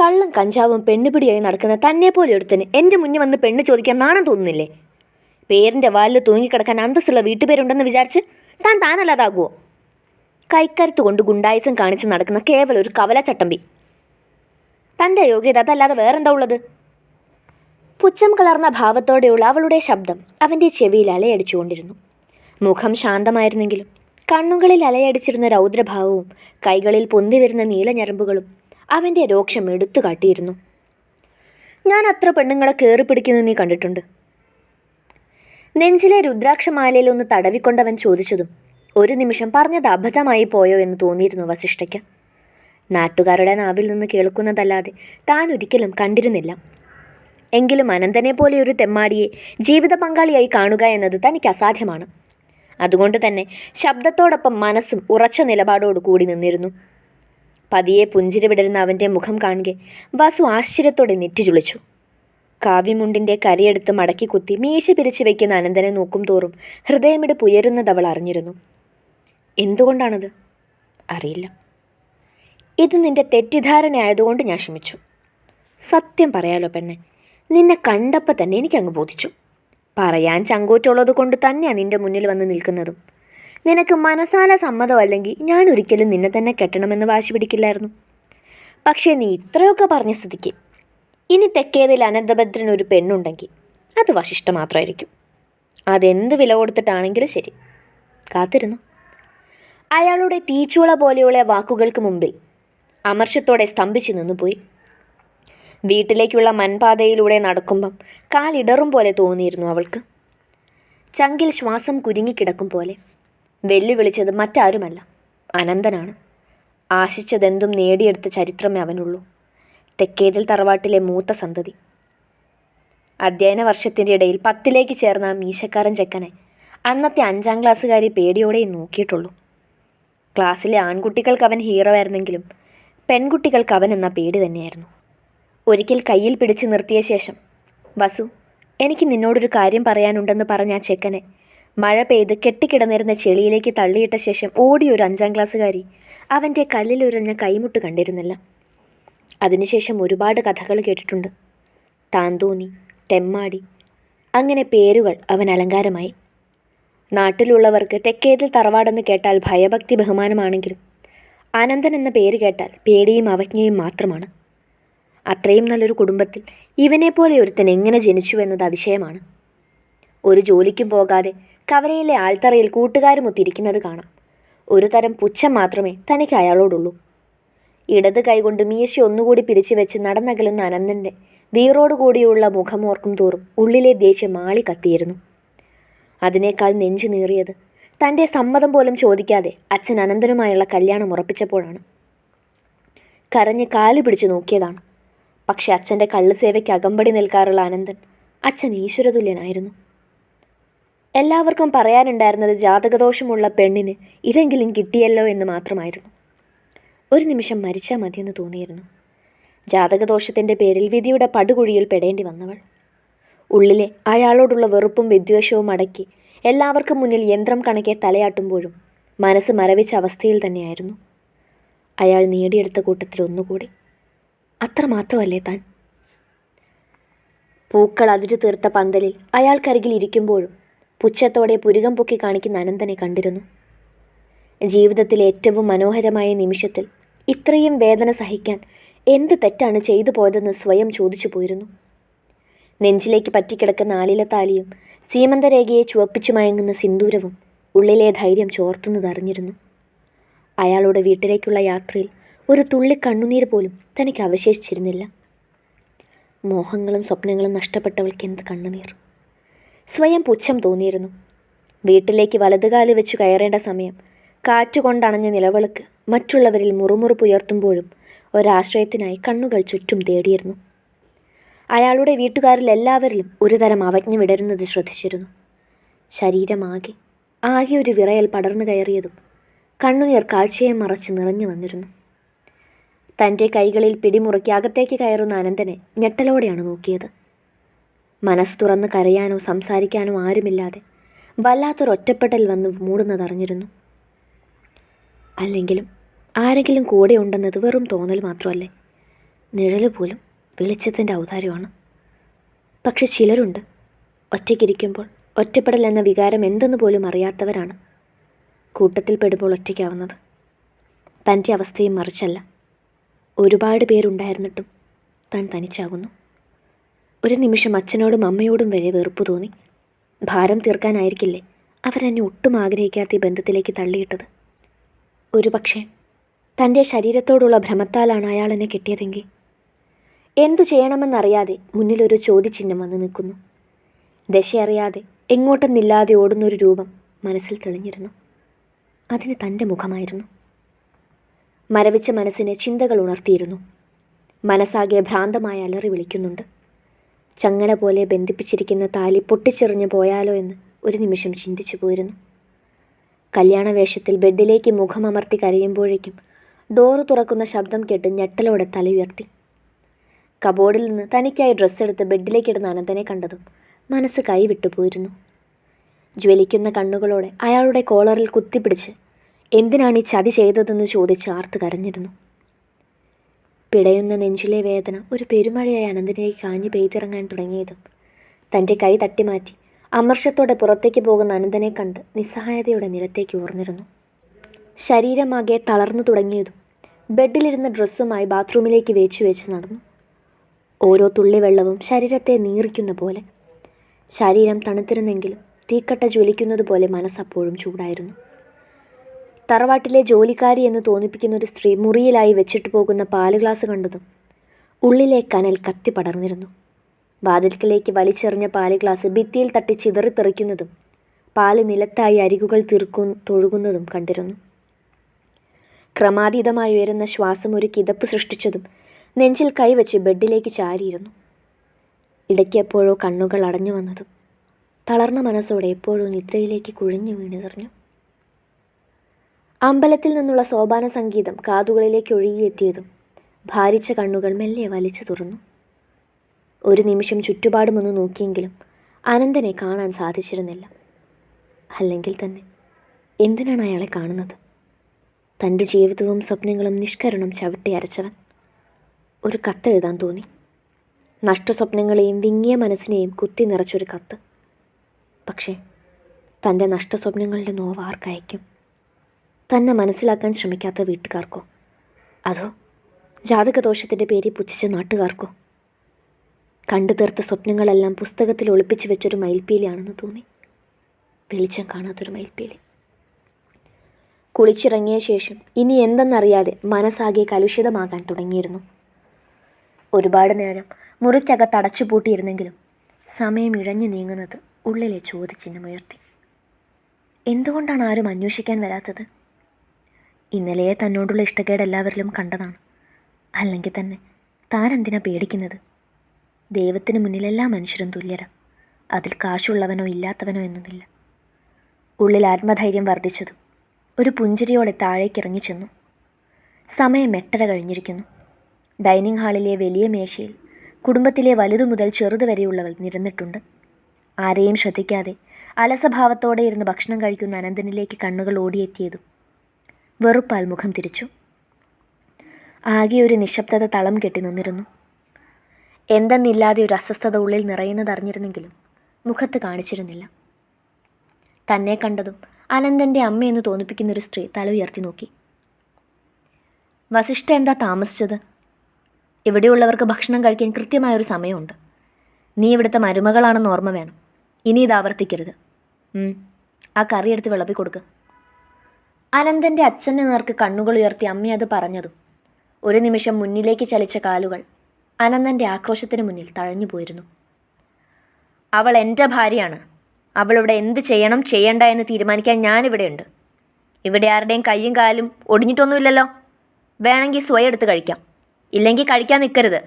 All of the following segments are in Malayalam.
കള്ളും കഞ്ചാവും പെണ്ണുപിടിയായി നടക്കുന്ന തന്നെ പോലെ ഒരുത്തന് എന്റെ മുന്നിൽ വന്ന് പെണ്ണ് ചോദിക്കാൻ നാണം തോന്നുന്നില്ലേ? പേരിന്റെ വാലിൽ തൂങ്ങിക്കിടക്കാൻ അന്തസ്സുള്ള വീട്ടുപേരുണ്ടെന്ന് വിചാരിച്ച് താൻ താനല്ലാതാകുമോ കൈക്കരുത്ത് കൊണ്ട് ഗുണ്ടായുസം കാണിച്ച് നടക്കുന്ന കേവലം ഒരു കവല ചട്ടമ്പി തന്റെ യോഗ്യത അതല്ലാതെ വേറെന്താ ഉള്ളത്? പുച്ഛം കലർന്ന ഭാവത്തോടെയുള്ള അവളുടെ ശബ്ദം അവന്റെ ചെവിയിൽ അലയടിച്ചുകൊണ്ടിരുന്നു. മുഖം ശാന്തമായിരുന്നെങ്കിലും കണ്ണുകളിൽ അലയടിച്ചിരുന്ന രൗദ്രഭാവവും കൈകളിൽ പൊന്തി വരുന്ന നീലഞരമ്പുകളും അവന്റെ രോക്ഷം എടുത്തു കാട്ടിയിരുന്നു. ഞാൻ അത്ര പെണ്ണുങ്ങളെ കയറി പിടിക്കുന്നത് നീ കണ്ടിട്ടുണ്ട്. നെഞ്ചിലെ രുദ്രാക്ഷമാലയിൽ ഒന്ന് തടവിക്കൊണ്ടവൻ ചോദിച്ചതും ഒരു നിമിഷം പറഞ്ഞത് അബദ്ധമായി പോയോ എന്ന് തോന്നിയിരുന്നു വസിഷ്ഠയ്ക്ക്. നാട്ടുകാരുടെ നാവിൽ നിന്ന് കേൾക്കുന്നതല്ലാതെ താൻ ഒരിക്കലും കണ്ടിരുന്നില്ല. എങ്കിലും അനന്തനെ പോലെ ഒരു തെമ്മാടിയെ ജീവിത പങ്കാളിയായി കാണുക എന്നത് തനിക്ക് അസാധ്യമാണ്. അതുകൊണ്ട് തന്നെ ശബ്ദത്തോടൊപ്പം മനസ്സും ഉറച്ച നിലപാടോട് കൂടി നിന്നിരുന്നു. പതിയെ പുഞ്ചിരി വിടരുന്ന അവന്റെ മുഖം കാണുക വാസു ആശ്ചര്യത്തോടെ നെറ്റിചുളിച്ചു കാവ്യമുണ്ടിന്റെ കരിയെടുത്ത് മടക്കി കുത്തി മീശ പിരിച്ചു വയ്ക്കുന്ന അനന്തനെ നോക്കും തോറും ഹൃദയമിട് ഉയരുന്നത് അവൾ അറിഞ്ഞിരുന്നു. എന്തുകൊണ്ടാണത്? അറിയില്ല. ഇത് നിന്റെ തെറ്റിദ്ധാരണയായതുകൊണ്ട് ഞാൻ ക്ഷമിച്ചു. സത്യം പറയാലോ പെണ്ണെ നിന്നെ കണ്ടപ്പോൾ തന്നെ എനിക്കങ്ങ് ബോധിച്ചു. പറയാൻ ചങ്കൂറ്റുള്ളത് കൊണ്ട് തന്നെയാണ് നിന്റെ മുന്നിൽ വന്ന് നിൽക്കുന്നതും. നിനക്ക് മനസാല സമ്മതമല്ലെങ്കിൽ ഞാൻ ഒരിക്കലും നിന്നെ തന്നെ കെട്ടണമെന്ന് വാശി പിടിക്കില്ലായിരുന്നു. പക്ഷേ നീ ഇത്രയൊക്കെ പറഞ്ഞ സ്ഥിതിക്ക് ഇനി തെക്കേതിൽ അനന്തഭദ്രൻ ഒരു പെണ്ണുണ്ടെങ്കിൽ അത് വശിഷ്ഠ മാത്രമായിരിക്കും. അതെന്ത് വില കൊടുത്തിട്ടാണെങ്കിലും ശരി. കാത്തിരുന്നു. അയാളുടെ തീച്ചുള പോലെയുള്ള വാക്കുകൾക്ക് മുമ്പിൽ അമർഷത്തോടെ സ്തംഭിച്ചു നിന്നുപോയി. വീട്ടിലേക്കുള്ള മൺപാതയിലൂടെ നടക്കുമ്പം കാലിടറും പോലെ തോന്നിയിരുന്നു അവൾക്ക്. ചങ്കിൽ ശ്വാസം കുരുങ്ങിക്കിടക്കും പോലെ വെല്ലുവിളിച്ചത് മറ്റാരുമല്ല. അനന്തനാണ്. ആശിച്ചതെന്തും നേടിയെടുത്ത ചരിത്രമേ അവനുള്ളൂ. തെക്കേതിൽ തറവാട്ടിലെ മൂത്ത സന്തതി. അധ്യയന വർഷത്തിന്റെ ഇടയിൽ പത്തിലേക്ക് ചേർന്ന ആ മീശക്കാരൻ ചെക്കനെ അന്നത്തെ അഞ്ചാം ക്ലാസ്സുകാരി പേടിയോടെ നോക്കിയിട്ടുള്ളൂ. ക്ലാസ്സിലെ ആൺകുട്ടികൾക്ക് അവൻ ഹീറോ ആയിരുന്നെങ്കിലും പെൺകുട്ടികൾക്ക് അവൻ എന്ന പേടി തന്നെയായിരുന്നു. ഒരിക്കൽ കയ്യിൽ പിടിച്ചു നിർത്തിയ ശേഷം വസു എനിക്ക് നിന്നോടൊരു കാര്യം പറയാനുണ്ടെന്ന് പറഞ്ഞ ആ ചെക്കനെ മഴ പെയ്ത് കെട്ടിക്കിടന്നിരുന്ന ചെളിയിലേക്ക് തള്ളിയിട്ട ശേഷം ഓടിയൊരു അഞ്ചാം ക്ലാസ്സുകാരി അവന്റെ കല്ലിലുരഞ്ഞ കൈമുട്ട് കണ്ടിരുന്നില്ല. അതിനുശേഷം ഒരുപാട് കഥകൾ കേട്ടിട്ടുണ്ട്. താന്തോന്നി തെമ്മാടി അങ്ങനെ പേരുകൾ അവൻ അലങ്കാരമായി. നാട്ടിലുള്ളവർക്ക് തെക്കേതിൽ തറവാടെന്ന് കേട്ടാൽ ഭയഭക്തി ബഹുമാനമാണെങ്കിലും അനന്തൻ എന്ന പേര് കേട്ടാൽ പേടിയും അവജ്ഞയും മാത്രമാണ്. അത്രയും നല്ലൊരു കുടുംബത്തിൽ ഇവനെപ്പോലെ ഒരുത്തൻ എങ്ങനെ ജനിച്ചു എന്നത് അതിശയമാണ്. ഒരു ജോലിക്കും പോകാതെ കവലയിലെ ആൾത്തറയിൽ കൂട്ടുകാരുമൊത്തിരിക്കുന്നത് കാണാം. ഒരു തരം പുച്ഛം മാത്രമേ തനിക്ക് അയാളോടുള്ളൂ. ഇടത് കൈകൊണ്ട് മീശ ഒന്നുകൂടി പിരിച്ചു വെച്ച് നടന്നകലുന്ന അനന്തന്റെ വീറോടുകൂടിയുള്ള മുഖമോർക്കും തോറും ഉള്ളിലെ ദേഷ്യം മാളി കത്തിയിരുന്നു. അതിനേക്കാൾ നെഞ്ചു നീറിയത് തന്റെ സമ്മതം പോലും ചോദിക്കാതെ അച്ഛൻ അനന്തനുമായുള്ള കല്യാണം ഉറപ്പിച്ചപ്പോഴാണ്. കരഞ്ഞ് കാൽ പിടിച്ചു നോക്കിയതാണ്. പക്ഷെ അച്ഛന്റെ കള്ളുസേവയ്ക്ക് അകമ്പടി നിൽക്കാറുള്ള അനന്തൻ അച്ഛൻ ഈശ്വരതുല്യനായിരുന്നു. എല്ലാവർക്കും പറയാനുണ്ടായിരുന്നത് ജാതകദോഷമുള്ള പെണ്ണിന് ഇതെങ്കിലും കിട്ടിയല്ലോ എന്ന് മാത്രമായിരുന്നു. ഒരു നിമിഷം മരിച്ചാൽ മതിയെന്ന് തോന്നിയിരുന്നു. ജാതകദോഷത്തിന്റെ പേരിൽ വിധിയുടെ പടുകുഴിയിൽ പെടേണ്ടി വന്നവൾ. ഉള്ളിലെ അയാളോടുള്ള വെറുപ്പും വിദ്വേഷവും അടക്കി എല്ലാവർക്കും മുന്നിൽ യന്ത്രം കണക്കെ തലയാട്ടുമ്പോഴും മനസ്സ് മരവിച്ച അവസ്ഥയിൽ തന്നെയായിരുന്നു. അയാൾ നേടിയെടുത്ത കൂട്ടത്തിൽ ഒന്നുകൂടി. അത്ര മാത്രമല്ലേ താൻ? പൂക്കൾ അതിരു തീർത്ത പന്തലിൽ അയാൾക്കരികിൽ ഇരിക്കുമ്പോഴും പുച്ഛത്തോടെ പുരുകം പൊക്കി കാണിക്കുന്ന അനന്തനെ കണ്ടിരുന്നു. ജീവിതത്തിലെ ഏറ്റവും മനോഹരമായ നിമിഷത്തിൽ ഇത്രയും വേദന സഹിക്കാൻ എന്ത് തെറ്റാണ് ചെയ്തു പോയതെന്ന് സ്വയം ചോദിച്ചു പോയിരുന്നു. നെഞ്ചിലേക്ക് പറ്റിക്കിടക്കുന്ന ആലിലത്താലിയും സീമന്തരേഖയെ ചുവപ്പിച്ചു മയങ്ങുന്ന സിന്ദൂരവും ഉള്ളിലെ ധൈര്യം ചോർത്തുന്നതറിഞ്ഞിരുന്നു അയാളുടെ വീട്ടിലേക്കുള്ള യാത്രയിൽ ഒരു തുള്ളി കണ്ണുനീർ പോലും തനിക്ക് അവശേഷിച്ചിരുന്നില്ല. മോഹങ്ങളും സ്വപ്നങ്ങളും നഷ്ടപ്പെട്ടവൾക്ക് എന്ത് കണ്ണുനീർ? സ്വയം പുച്ഛം തോന്നിയിരുന്നു. വീട്ടിലേക്ക് വലതുകാലി വെച്ച് കയറേണ്ട സമയം കാറ്റുകൊണ്ടണഞ്ഞ നിലവിളക്ക് മറ്റുള്ളവരിൽ മുറുമുറുപ്പുയർത്തുമ്പോഴും ഒരാശ്രയത്തിനായി കണ്ണുകൾ ചുറ്റും തേടിയിരുന്നു. അയാളുടെ വീട്ടുകാരിൽ എല്ലാവരിലും ഒരുതരം അവജ്ഞ വിടരുന്നത് ശ്രദ്ധിച്ചിരുന്നു. ശരീരമാകെ ആകെ ഒരു വിറയൽ പടർന്നു കയറിയതും കണ്ണുനീർ കാഴ്ചയെ മറച്ച് നിറഞ്ഞു വന്നിരുന്നു. തന്റെ കൈകളിൽ പിടിമുറുക്കി അകത്തേക്ക് കയറുന്ന അനന്തനെ ഞെട്ടലോടെയാണ് നോക്കിയത്. മനസ്സ് തുറന്ന് കരയാനോ സംസാരിക്കാനോ ആരുമില്ലാതെ വല്ലാത്തൊരു ഒറ്റപ്പെട്ടൽ വന്ന് മൂടുന്നതറിഞ്ഞിരുന്നു. അല്ലെങ്കിലും ആരെങ്കിലും കൂടെ ഉണ്ടെന്നത് വെറും തോന്നൽ മാത്രമല്ലേ? നിഴൽ പോലും വെളിച്ചത്തിന്റെ ഔദാര്യമാണ്. പക്ഷെ ചിലരുണ്ട്. ഒറ്റയ്ക്കിരിക്കുമ്പോൾ ഒറ്റപ്പെടൽ എന്ന വികാരം എന്തെന്ന് പോലും അറിയാത്തവരാണ് കൂട്ടത്തിൽ പെടുമ്പോൾ ഒറ്റയ്ക്കാവുന്നത്. തന്റെ അവസ്ഥയും മറിച്ചല്ല. ഒരുപാട് പേരുണ്ടായിരുന്നിട്ടും താൻ തനിച്ചാകുന്നു. ഒരു നിമിഷം അച്ഛനോടും അമ്മയോടും വരെ വെറുപ്പ് തോന്നി. ഭാരം തീർക്കാനായിരിക്കില്ലേ അവരെന്നെ ഒട്ടും ആഗ്രഹിക്കാത്ത ഈ ബന്ധത്തിലേക്ക് തള്ളിയിട്ടത്? ഒരു പക്ഷേ തന്റെ ശരീരത്തോടുള്ള ഭ്രമത്താലാണ് അയാൾ എന്നെ കിട്ടിയതെങ്കിൽ. എന്തു ചെയ്യണമെന്നറിയാതെ മുന്നിലൊരു ചോദ്യചിഹ്നം വന്ന് നിൽക്കുന്നു. ദശയറിയാതെ എങ്ങോട്ടെന്നില്ലാതെ ഓടുന്നൊരു രൂപം മനസ്സിൽ തെളിഞ്ഞിരുന്നു. അതിന് തന്റെ മുഖമായിരുന്നു. മരവിച്ച മനസ്സിനെ ചിന്തകൾ ഉണർത്തിയിരുന്നു. മനസ്സാകെ ഭ്രാന്തമായ അലറി വിളിക്കുന്നുണ്ട്. ചങ്ങല പോലെ ബന്ധിപ്പിച്ചിരിക്കുന്ന താലി പൊട്ടിച്ചെറിഞ്ഞു പോയാലോ എന്ന് ഒരു നിമിഷം ചിന്തിച്ചു പോയിരുന്നു. കല്യാണ വേഷത്തിൽ ബെഡിലേക്ക് മുഖമമർത്തി കരയുമ്പോഴേക്കും ഡോറ് തുറക്കുന്ന ശബ്ദം കേട്ട് ഞെട്ടലോടെ തല ഉയർത്തി. കബോർഡിൽ നിന്ന് തനിക്കായി ഡ്രസ്സ് എടുത്ത് ബെഡിലേക്കിടുന്ന അനന്തനെ കണ്ടതും മനസ്സ് കൈവിട്ടു പോയിരുന്നു. ജ്വലിക്കുന്ന കണ്ണുകളോടെ അയാളുടെ കോളറിൽ കുത്തിപ്പിടിച്ച് എന്തിനാണ് ഈ ചതി ചെയ്തതെന്ന് ചോദിച്ച് ആർത്ത് കരഞ്ഞിരുന്നു? പിടയുന്ന നെഞ്ചിലെ വേദന ഒരു പെരുമഴയായി അനന്തനിലേക്ക് കാഞ്ഞു പെയ്തിറങ്ങാൻ തുടങ്ങിയതും തന്റെ കൈ തട്ടിമാറ്റി അമർഷത്തോടെ പുറത്തേക്ക് പോകുന്ന അനന്തനെ കണ്ട് നിസ്സഹായതയോടെ നിലത്തേക്ക് ഊർന്നിരുന്നു. ശരീരമാകെ തളർന്നു തുടങ്ങിയതും ബെഡിലിരുന്ന ഡ്രസ്സുമായി ബാത്റൂമിലേക്ക് വേച്ചു വെച്ച് നടന്നു. ഓരോ തുള്ളി വെള്ളവും ശരീരത്തെ നീറിക്കുന്ന പോലെ. ശരീരം തണുത്തിരുന്നെങ്കിലും തീക്കട്ട ജ്വലിക്കുന്നത് പോലെ മനസ്സപ്പോഴും ചൂടായിരുന്നു. തറവാട്ടിലെ ജോലിക്കാരി എന്ന് തോന്നിപ്പിക്കുന്ന ഒരു സ്ത്രീ മുറിയിലായി വെച്ചിട്ട് പോകുന്ന പാൽ ഗ്ലാസ് കണ്ടതും ഉള്ളിലെ കനൽ കത്തി പടർന്നിരുന്നു. വാതിൽക്കലേക്ക് വലിച്ചെറിഞ്ഞ പാൽ ഗ്ലാസ് ഭിത്തിയിൽ തട്ടി ചിതറിത്തെറിക്കുന്നതും പാൽ നിലത്തായി അരികുകൾ തീർക്കു തൊഴുകുന്നതും കണ്ടിരുന്നു. ക്രമാതീതമായി ഉയരുന്ന ശ്വാസം ഒരു കിതപ്പ് സൃഷ്ടിച്ചതും നെഞ്ചിൽ കൈവച്ച് ബെഡിലേക്ക് ചാരിയിരുന്നു. ഇടയ്ക്ക് എപ്പോഴോ കണ്ണുകൾ അടഞ്ഞു വന്നതും തളർന്ന മനസ്സോടെ എപ്പോഴോ നിദ്രയിലേക്ക് കുഴിഞ്ഞു വീണെറിഞ്ഞു അമ്പലത്തിൽ നിന്നുള്ള സോപാന സംഗീതം കാതുകളിലേക്ക് ഒഴുകിയെത്തിയതും ഭാരിച്ച കണ്ണുകൾ മെല്ലെ വലിച്ചു തുറന്നു. ഒരു നിമിഷം ചുറ്റുപാടുമൊന്ന് നോക്കിയെങ്കിലും അനന്തനെ കാണാൻ സാധിച്ചിരുന്നില്ല. അല്ലെങ്കിൽ തന്നെ എന്തിനാണ് അയാളെ കാണുന്നത്? തന്റെ ജീവിതവും സ്വപ്നങ്ങളും നിഷ്കരണം ചവിട്ടി അരച്ചവൻ. ഒരു കത്തെഴുതാൻ തോന്നി. നഷ്ടസ്വപ്നങ്ങളെയും വിങ്ങിയ മനസ്സിനെയും കുത്തി നിറച്ചൊരു കത്ത്. പക്ഷേ തന്റെ നഷ്ടസ്വപ്നങ്ങളുടെ നോവ് ആർക്കയക്കും? തന്നെ മനസ്സിലാക്കാൻ ശ്രമിക്കാത്ത വീട്ടുകാർക്കോ? അതോ ജാതകദോഷത്തിന്റെ പേരിൽ പുച്ഛിച്ച നാട്ടുകാർക്കോ? കണ്ടു തീർത്ത സ്വപ്നങ്ങളെല്ലാം പുസ്തകത്തിൽ ഒളിപ്പിച്ചു വെച്ചൊരു മയിൽപ്പീലിയാണെന്ന് തോന്നി. വെളിച്ചം കാണാത്തൊരു മയിൽപ്പീലി. കുളിച്ചിറങ്ങിയ ശേഷം ഇനി എന്തെന്നറിയാതെ മനസ്സാകെ കലുഷിതമാകാൻ തുടങ്ങിയിരുന്നു. ഒരുപാട് നേരം മുറിക്കകത്ത് അടച്ചു പൂട്ടിയിരുന്നെങ്കിലും സമയം ഇഴഞ്ഞു നീങ്ങുന്നത് ഉള്ളിലെ ചോദ്യചിഹ്നമുയർത്തി എന്തുകൊണ്ടാണ് ആരും അന്വേഷിക്കാൻ വരാത്തത്? ഇന്നലെയെ തന്നോടുള്ള ഇഷ്ടക്കേട് എല്ലാവരിലും കണ്ടതാണ്. അല്ലെങ്കിൽ തന്നെ താൻ എന്തിനാ പേടിക്കുന്നത്? ദൈവത്തിന് മുന്നിൽ എല്ലാ മനുഷ്യരും തുല്യരാ. അതിൽ കാശുള്ളവനോ ഇല്ലാത്തവനോ എന്നൊന്നില്ല ഉള്ളിൽ ആത്മധൈര്യം വർദ്ധിച്ചതും ഒരു പുഞ്ചിരിയോടെ താഴേക്ക് ഇറങ്ങി ചെന്നു. സമയം എട്ടര കഴിഞ്ഞിരിക്കുന്നു. ഡൈനിങ് ഹാളിലെ വലിയ മേശയിൽ കുടുംബത്തിലെ വലുതു മുതൽ ചെറുത് വരെയുള്ളവർ നിരന്നിട്ടുണ്ട്. ആരെയും ശ്രദ്ധിക്കാതെ അലസഭാവത്തോടെ ഇരുന്ന് ഭക്ഷണം കഴിക്കുന്ന അനന്തനിലേക്ക് കണ്ണുകൾ ഓടിയെത്തിയതും വെറുപ്പാൽ മുഖം തിരിച്ചു. ആകെ ഒരു നിശബ്ദത തളം കെട്ടി നിന്നിരുന്നു. എന്തെന്നില്ലാതെ ഒരു അസ്വസ്ഥത ഉള്ളിൽ നിറയുന്നതറിഞ്ഞിരുന്നെങ്കിലും മുഖത്ത് കാണിച്ചിരുന്നില്ല. തന്നെ കണ്ടതും അനന്തന്റെ അമ്മയെന്ന് തോന്നിപ്പിക്കുന്ന ഒരു സ്ത്രീ തല ഉയർത്തി നോക്കി. വസിഷ്ഠ എന്താ താമസിച്ചത്? ഇവിടെയുള്ളവർക്ക് ഭക്ഷണം കഴിക്കാൻ കൃത്യമായൊരു സമയമുണ്ട്. നീ ഇവിടുത്തെ മരുമകളാണെന്ന് ഓർമ്മ വേണം. ഇനി ഇത് ആവർത്തിക്കരുത്. ആ കറി എടുത്ത് കൊടുക്കുക അനന്തന്റെ അച്ഛന്റെ നേർക്ക് കണ്ണുകൾ ഉയർത്തി അമ്മി അത് പറഞ്ഞതും ഒരു നിമിഷം മുന്നിലേക്ക് ചലിച്ച കാലുകൾ അനന്തന്റെ ആക്രോശത്തിന് മുന്നിൽ തഴഞ്ഞു പോയിരുന്നു. അവൾ എന്റെ ഭാര്യയാണ്. അവളിവിടെ എന്ത് ചെയ്യണം ചെയ്യണ്ട എന്ന് തീരുമാനിക്കാൻ ഞാനിവിടെയുണ്ട് ഇവിടെ ആരുടെയും കയ്യും കാലും ഒടിഞ്ഞിട്ടൊന്നുമില്ലല്ലോ. വേണമെങ്കിൽ സ്വയം എടുത്ത് കഴിക്കാം. ഇല്ലെങ്കിൽ കഴിക്കാൻ നിൽക്കരുത്.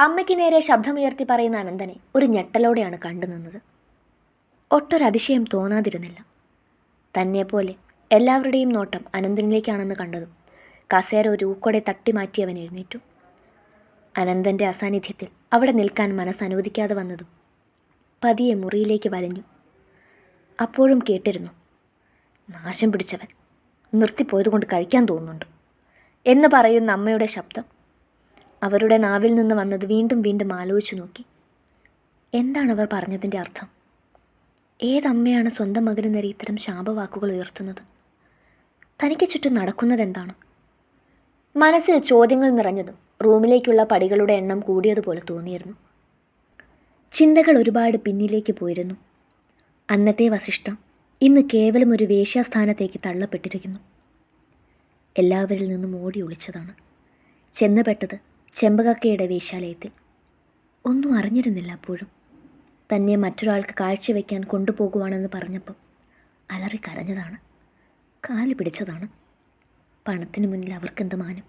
അമ്മയ്ക്ക് നേരെ ശബ്ദമുയർത്തി പറയുന്ന അനന്തനെ ഒരു ഞെട്ടലോടെയാണ് കണ്ടു നിന്നത് ഒട്ടൊരതിശയം തോന്നാതിരുന്നില്ല. തന്നെപ്പോലെ എല്ലാവരുടെയും നോട്ടം അനന്തനിലേക്കാണെന്ന് കണ്ടതും കസേര ഒരു ഊക്കോടെ തട്ടി മാറ്റി അവൻ എഴുന്നേറ്റു. അനന്തന്റെ അസാന്നിധ്യത്തിൽ അവിടെ നിൽക്കാൻ മനസ്സ് അനുവദിക്കാതെ വന്നതും പതിയെ മുറിയിലേക്ക് വലഞ്ഞു. അപ്പോഴും കേട്ടിരുന്നു നാശം പിടിച്ചവൻ. നിർത്തിപ്പോയതുകൊണ്ട് കഴിക്കാൻ തോന്നുന്നുണ്ട് എന്ന് പറയുന്ന അമ്മയുടെ ശബ്ദം അവരുടെ നാവിൽ നിന്ന് വന്നത് വീണ്ടും വീണ്ടും ആലോചിച്ചു നോക്കി. എന്താണ് അവർ പറഞ്ഞതിന്റെ അർത്ഥം? ഏതമ്മയാണ് സ്വന്തം മകന് നേരെ ഇത്തരം ശാപവാക്കുകൾ ഉയർത്തുന്നത്? തനിക്ക് ചുറ്റും നടക്കുന്നതെന്താണ്? മനസ്സിൽ ചോദ്യങ്ങൾ നിറഞ്ഞതും റൂമിലേക്കുള്ള പടികളുടെ എണ്ണം കൂടിയതുപോലെ തോന്നിയിരുന്നു. ചിന്തകൾ ഒരുപാട് പിന്നിലേക്ക് പോയിരുന്നു. അന്നത്തെ വസിഷ്ഠം ഇന്ന് കേവലം ഒരു വേശ്യാസ്ഥാനത്തേക്ക് തള്ളപ്പെട്ടിരിക്കുന്നു. എല്ലാവരിൽ നിന്നും ഓടി ഒളിച്ചതാണ്. ചെന്നുപെട്ടത് ചെമ്പകക്കയുടെ വേശ്യാലയത്തിൽ. ഒന്നും അറിഞ്ഞിരുന്നില്ല അപ്പോഴും. തന്നെ മറ്റൊരാൾക്ക് കാഴ്ചവെക്കാൻ കൊണ്ടുപോകുവാണെന്ന് പറഞ്ഞപ്പം അലറി കരഞ്ഞതാണ്. കാൽ പിടിച്ചതാണ്. പണത്തിന് മുന്നിൽ അവർക്കെന്ത് മാനം?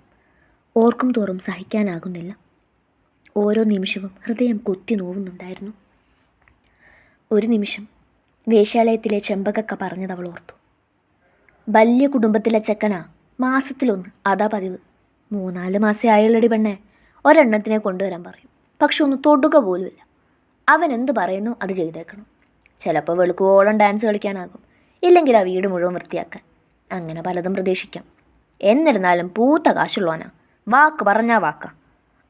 ഓർക്കും തോറും സഹിക്കാനാകുന്നില്ല. ഓരോ നിമിഷവും ഹൃദയം കുത്തി നോവുന്നുണ്ടായിരുന്നു. ഒരു നിമിഷം വേശ്യാലയത്തിലെ ചെമ്പകക്ക പറഞ്ഞത് അവൾ ഓർത്തു. വലിയ കുടുംബത്തിലെ ചെക്കനാ മാസത്തിലൊന്ന്. അതാ പതിവ്. മൂന്നാൽ മാസം ആയുള്ളടി പെണ്ണെ. ഒരെണ്ണത്തിനെ കൊണ്ടുവരാൻ പറയും. പക്ഷെ ഒന്ന് തൊടുക പോലുമില്ല. അവൻ എന്ത് പറയുന്നു അത് ചെയ്തേക്കണം. ചിലപ്പോൾ വെളുക്കുവോളം ഡാൻസ് കളിക്കാനാകും. ഇല്ലെങ്കിൽ ആ വീട് മുഴുവൻ വൃത്തിയാക്കാൻ. അങ്ങനെ പലതും പ്രതീക്ഷിക്കാം. എന്നിരുന്നാലും പൂത്ത കാശുള്ളവനാ. വാക്ക് പറഞ്ഞാ വാക്ക.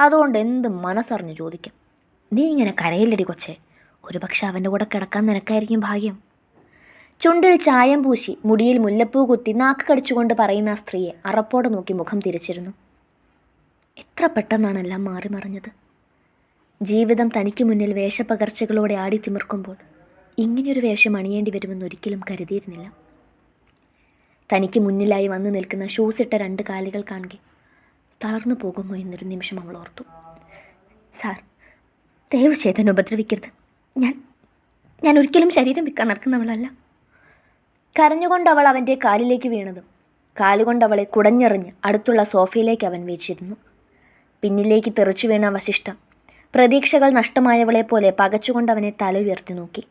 അതുകൊണ്ട് എന്ത് മനസ്സറിഞ്ഞു ചോദിക്കാം. നീ ഇങ്ങനെ കരയില്ലടി കൊച്ചേ. ഒരു പക്ഷെ അവന്റെ കൂടെ കിടക്കാൻ നിനക്കായിരിക്കും ഭാഗ്യം. ചുണ്ടിൽ ചായം പൂശി മുടിയിൽ മുല്ലപ്പൂ കുത്തി നാക്ക് കടിച്ചുകൊണ്ട് പറയുന്ന ആ സ്ത്രീയെ അറപ്പോടെ നോക്കി മുഖം തിരിച്ചിരുന്നു. എത്ര പെട്ടെന്നാണ് എല്ലാം മാറി മറിഞ്ഞത്. ജീവിതം തനിക്ക് മുന്നിൽ വേഷപ്പകർച്ചകളോടെ ആടി തിമിർക്കുമ്പോൾ ഇങ്ങനെയൊരു വേഷം അണിയേണ്ടി വരുമെന്ന് ഒരിക്കലും കരുതിയിരുന്നില്ല. തനിക്ക് മുന്നിലായി വന്നു നിൽക്കുന്ന ഷൂസ് ഇട്ട രണ്ട് കാലുകൾ കാണുകെ. തളർന്നു പോകുമോ എന്നൊരു നിമിഷം അവൾ ഓർത്തു. സാർ ദയവ് ചെയ്തൻ ഉപദ്രവിക്കരുത്. ഞാൻ ഞാൻ ഒരിക്കലും ശരീരം വിൽക്കാൻ നടക്കുന്നവളല്ല. കരഞ്ഞുകൊണ്ട് അവൾ അവന്റെ കാലിലേക്ക് വീണതും കാലുകൊണ്ട് അവളെ കുടഞ്ഞെറിഞ്ഞ് അടുത്തുള്ള സോഫയിലേക്ക് അവൻ വെച്ചിരുന്നു പിന്നിലേക്ക് തെറിച്ചു വീണ വശിഷ്ഠം പ്രതീക്ഷകൾ നഷ്ടമായവളെ പോലെ പകച്ചുകൊണ്ട് അവനെ തല ഉയർത്തി നോക്കി.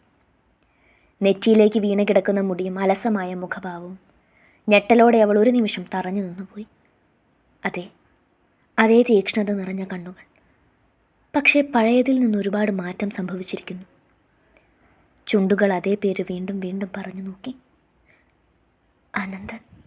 നെറ്റിയിലേക്ക് വീണ് കിടക്കുന്ന മുടിയും അലസമായ മുഖഭാവവും ഞെട്ടലോടെ അവൾ ഒരു നിമിഷം തറഞ്ഞു നിന്നുപോയി. അതെ അതേ തീക്ഷ്ണത നിറഞ്ഞ കണ്ണുകൾ. പക്ഷേ പഴയതിൽ നിന്ന് ഒരുപാട് മാറ്റം സംഭവിച്ചിരിക്കുന്നു. ചുണ്ടുകൾ അതേ പേര് വീണ്ടും വീണ്ടും പറഞ്ഞു നോക്കി. അനന്തൻ.